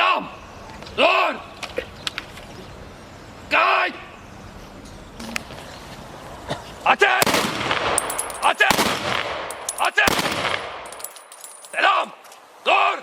Selam! Dur! Kay! Ateş! Ateş! Ateş! Selam! Dur!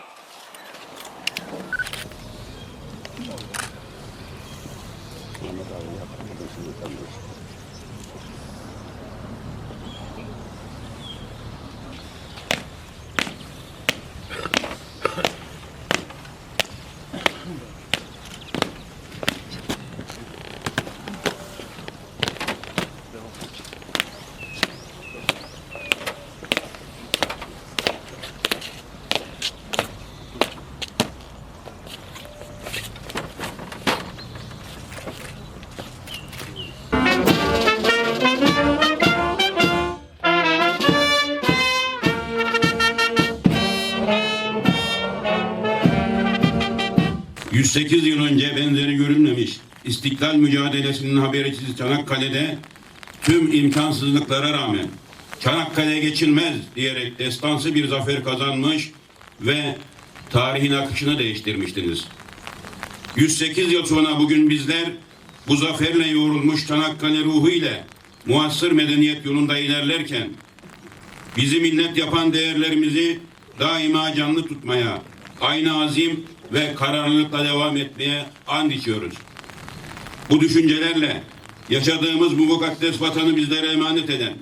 ...108 yıl önce benzeri görülmemiş İstiklal mücadelesinin habercisi Çanakkale'de tüm imkansızlıklara rağmen Çanakkale geçilmez diyerek destansı bir zafer kazanmış ve tarihin akışını değiştirmiştiniz. 108 yıl sonra bugün bizler bu zaferle yoğrulmuş Çanakkale ruhu ile muasır medeniyet yolunda ilerlerken bizi millet yapan değerlerimizi daima canlı tutmaya, aynı azim ve kararlılıkla devam etmeye and içiyoruz. Bu düşüncelerle yaşadığımız bu mukaddes vatanı bizlere emanet eden,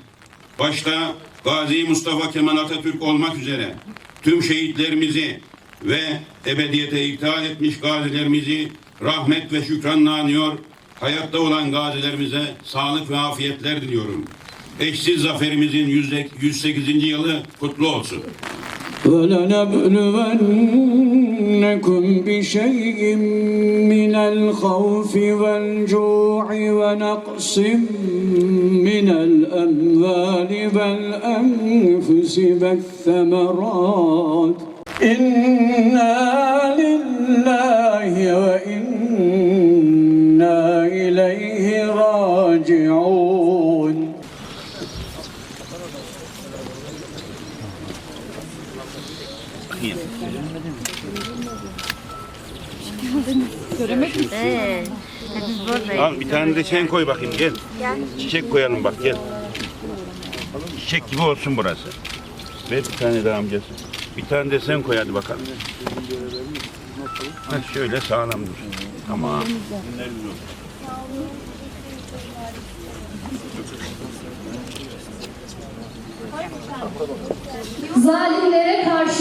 başta Gazi Mustafa Kemal Atatürk olmak üzere tüm şehitlerimizi ve ebediyete iptal etmiş gazilerimizi rahmet ve şükranla anıyor, hayatta olan gazilerimize sağlık ve afiyetler diliyorum. Eşsiz zaferimizin 108. yılı kutlu olsun. ولنبلونكم بشيء من الخوف والجوع ونقص من الأموال والأنفس والثمرات إنا لله وإنا إليه Ee, biz buradayız. Al bir tane de sen koy bakayım gel. Gel. Çiçek koyalım bak gel. Çiçek gibi olsun burası. Ver bir tane daha amcası. Bir tane de sen koy hadi bakalım. Heh, şöyle sağlam dur. Tamam. Zalimlere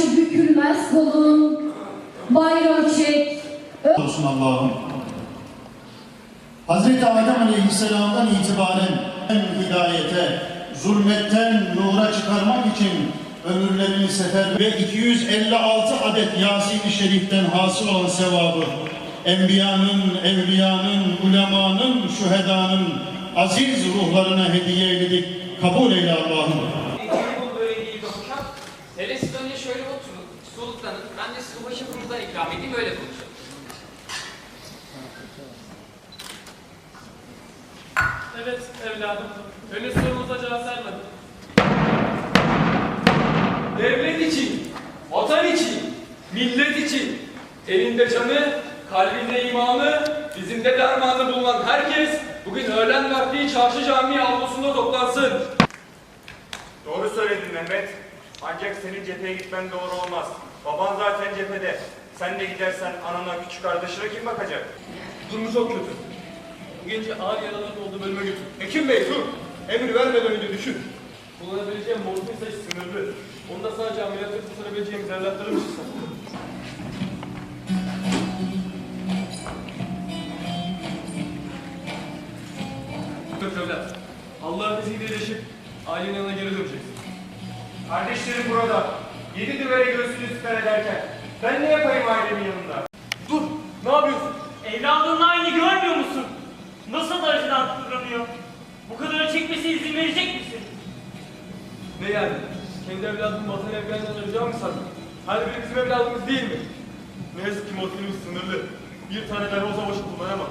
karşı bükülmez kolun, bayrağı çek, olsun Allah'ım. Hazreti Adem Aleyhisselam'dan itibaren hidayete, zulmetten nura çıkarmak için ömürlerini sefer ve 256 adet Yasin-i Şerif'ten hasıl olan sevabı Enbiyanın, evliyanın, ulemanın, şühedanın aziz ruhlarına hediye eyledik. Kabul eyle Allah'ım. Buradan ikram edeyim, öyle konuşalım. Evet evladım. Henüz sorumuza cevap vermedin. Devlet için, vatan için, millet için, elinde canı, kalbinde imanı, dizinde dermanı bulunan herkes bugün öğlen vakti çarşı camii avlusunda toplansın. Doğru söyledin Mehmet. Ancak senin cepheye gitmen doğru olmaz. Baban zaten cephede. Sen de gidersen anana küçük kardeşine kim bakacak? Durumu çok kötü. Bu gece ağır yaraların olduğu bölüme götür. Hekim Bey dur. Emir vermeden önce düşün. Kullanabileceğim morfin sayısı sınırlı. Onda sadece ameliyatta kurtarabileceğimiz evlatlarımız için. Yok evlat. Allah'ın izniyle iyileşip ailenin yanına geri döneceksin. Kardeşlerim burada. Yedi düvere göğsünü siper ederken. Ben ne yapayım ailemin yanında? Dur! Ne yapıyorsun? Evladının aynı görmüyor musun? Nasıl da acıdan kıvranıyor? Bu kadarı çekmesine izin verecek misin? Ne yani? Kendi evladının vatan evladıdan öleceği mi sandın? Her biri bizim evladımız değil mi? Ne yazık ki motifimiz sınırlı. Bir tane dahi olsa başı kullanamam.